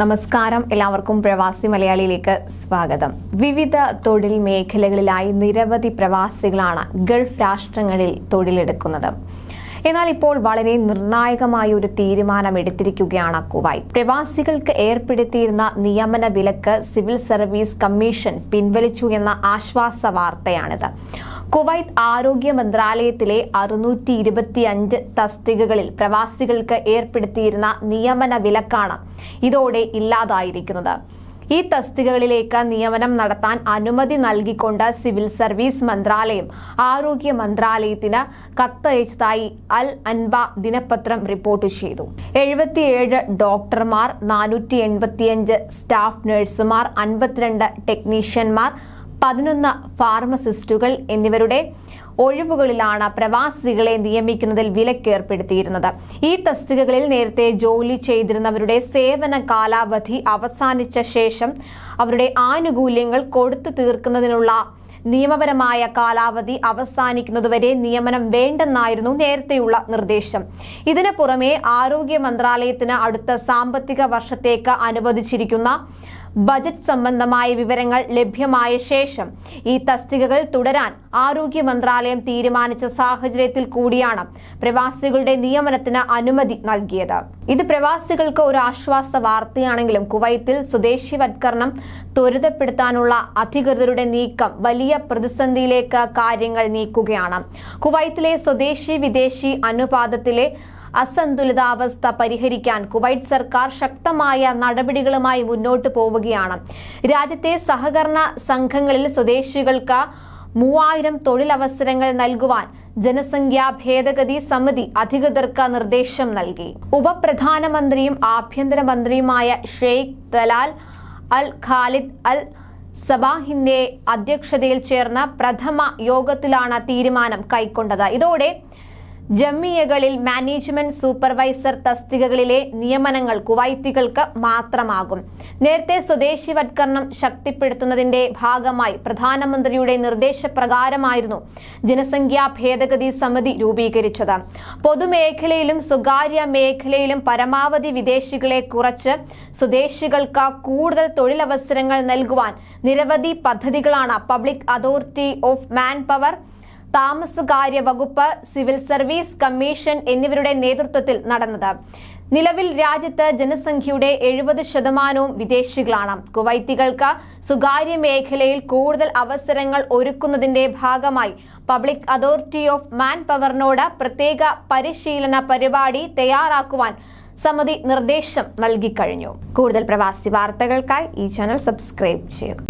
നമസ്കാരം. എല്ലാവർക്കും പ്രവാസി മലയാളിയിലേക്ക് സ്വാഗതം. വിവിധ തൊഴിൽ മേഖലകളിലായി നിരവധി പ്രവാസികളാണ് ഗൾഫ് രാഷ്ട്രങ്ങളിൽ തൊഴിലെടുക്കുന്നത്. എന്നാൽ ഇപ്പോൾ വളരെ നിർണായകമായ ഒരു തീരുമാനം എടുത്തിരിക്കുകയാണ് കുവൈറ്റ് പ്രവാസികൾക്ക് ഏർപ്പെടുത്തിയിരുന്ന നിയമന വിലക്ക് സിവിൽ സർവീസ് കമ്മീഷൻ പിൻവലിച്ചു എന്ന ആശ്വാസ വാർത്തയാണിത്. കുവൈത്ത് ആരോഗ്യ മന്ത്രാലയത്തിലെ അറുന്നൂറ്റി ഇരുപത്തിയഞ്ച് തസ്തികകളിൽ പ്രവാസികൾക്ക് ഏർപ്പെടുത്തിയിരുന്ന നിയമന വിലക്കാണ് ഇതോടെ ഇല്ലാതായിരിക്കുന്നത്. ഈ തസ്തികകളിലേക്ക് നിയമനം നടത്താൻ അനുമതി നൽകിക്കൊണ്ട് സിവിൽ സർവീസ് മന്ത്രാലയം ആരോഗ്യ മന്ത്രാലയത്തിന് കത്തയച്ചതായി അൽ അൻബ ദിനപത്രം റിപ്പോർട്ട് ചെയ്തു. എഴുപത്തിയേഴ് ഡോക്ടർമാർ നാനൂറ്റി എൺപത്തിയഞ്ച് സ്റ്റാഫ് നഴ്സുമാർ അൻപത്തിരണ്ട് ടെക്നീഷ്യന്മാർ പതിനൊന്ന് ഫാർമസിസ്റ്റുകൾ എന്നിവരുടെ ഒഴിവുകളിലാണ് പ്രവാസികളെ നിയമിക്കുന്നതിൽ വിലക്കേർപ്പെടുത്തിയിരുന്നത് ഈ തസ്തികകളിൽ നേരത്തെ ജോലി ചെയ്തിരുന്നവരുടെ സേവന കാലാവധി അവസാനിച്ച ശേഷം അവരുടെ ആനുകൂല്യങ്ങൾ കൊടുത്തു തീർക്കുന്നതിനുള്ള നിയമപരമായ കാലാവധി അവസാനിക്കുന്നതുവരെ നിയമനം വേണ്ടെന്നായിരുന്നു നേരത്തെയുള്ള നിർദ്ദേശം. ഇതിനു പുറമെ ആരോഗ്യ മന്ത്രാലയത്തിന് അടുത്ത സാമ്പത്തിക വർഷത്തേക്ക് അനുവദിച്ചിരിക്കുന്ന ബജറ്റ് സംബന്ധമായ വിവരങ്ങൾ ലഭ്യമായ ശേഷം ഈ തസ്തികകൾ തുടരാൻ ആരോഗ്യ മന്ത്രാലയം തീരുമാനിച്ച സാഹചര്യത്തിൽ കൂടിയാണ് പ്രവാസികളുടെ നിയമനത്തിന് അനുമതി നൽകിയത്. ഇത് പ്രവാസികൾക്ക് ഒരു ആശ്വാസ വാർത്തയാണെങ്കിലും കുവൈത്തിൽ സ്വദേശിവത്കരണം ത്വരിതപ്പെടുത്താനുള്ള അധികൃതരുടെ നീക്കം വലിയ പ്രതിസന്ധിയിലേക്ക് കാര്യങ്ങൾ നീക്കുകയാണ്. കുവൈത്തിലെ സ്വദേശി വിദേശി അനുപാതത്തിലെ അസന്തുലിതാവസ്ഥ പരിഹരിക്കാൻ കുവൈറ്റ് സർക്കാർ ശക്തമായ നടപടികളുമായി മുന്നോട്ട് പോവുകയാണ്. രാജ്യത്തെ സഹകരണ സംഘങ്ങളിൽ സ്വദേശികൾക്ക് മൂവായിരം തൊഴിലവസരങ്ങൾ നൽകുവാൻ ജനസംഖ്യാ ഭേദഗതി സമിതി അധികൃതർക്ക് നിർദ്ദേശം നൽകി. ഉപപ്രധാനമന്ത്രിയും ആഭ്യന്തരമന്ത്രിയുമായ ഷെയ്ഖ് ദലാൽ അൽ ഖാലിദ് അൽ സബാഹിന്റെ അധ്യക്ഷതയിൽ ചേർന്ന പ്രഥമ യോഗത്തിലാണ് തീരുമാനം കൈക്കൊണ്ടത്. ഇതോടെ ജമ്മിയകളിൽ മാനേജ്മെന്റ് സൂപ്പർവൈസർ തസ്തികകളിലെ നിയമനങ്ങൾ കുവൈത്തികൾക്ക് മാത്രമാകും. നേരത്തെ സ്വദേശിവത്കരണം ശക്തിപ്പെടുത്തുന്നതിന്റെ ഭാഗമായി പ്രധാനമന്ത്രിയുടെ നിർദ്ദേശപ്രകാരമായിരുന്നു ജനസംഖ്യാ ഭേദഗതി സമിതി രൂപീകരിച്ചത്. പൊതുമേഖലയിലും സ്വകാര്യ മേഖലയിലും പരമാവധി വിദേശികളെ കുറച്ച് സ്വദേശികൾക്ക് കൂടുതൽ തൊഴിലവസരങ്ങൾ നൽകുവാൻ നിരവധി പദ്ധതികളാണ് public authority of man power താമസകാര്യ വകുപ്പ് സിവിൽ സർവീസ് കമ്മീഷൻ എന്നിവരുടെ നേതൃത്വത്തിൽ നടന്നത്. നിലവിൽ രാജ്യത്ത് ജനസംഖ്യയുടെ എഴുപത് ശതമാനവും വിദേശികളാണ്. കുവൈത്തികൾക്ക് സ്വകാര്യ മേഖലയിൽ കൂടുതൽ അവസരങ്ങൾ ഒരുക്കുന്നതിന്റെ ഭാഗമായി പബ്ലിക് അതോറിറ്റി ഓഫ് മാൻ പവറിനോട് പ്രത്യേക പരിശീലന പരിപാടി തയ്യാറാക്കുവാൻ സമിതി നിർദ്ദേശം നൽകിക്കഴിഞ്ഞു. കൂടുതൽ പ്രവാസി വാർത്തകൾക്കായി ഈ ചാനൽ സബ്സ്ക്രൈബ് ചെയ്യുക.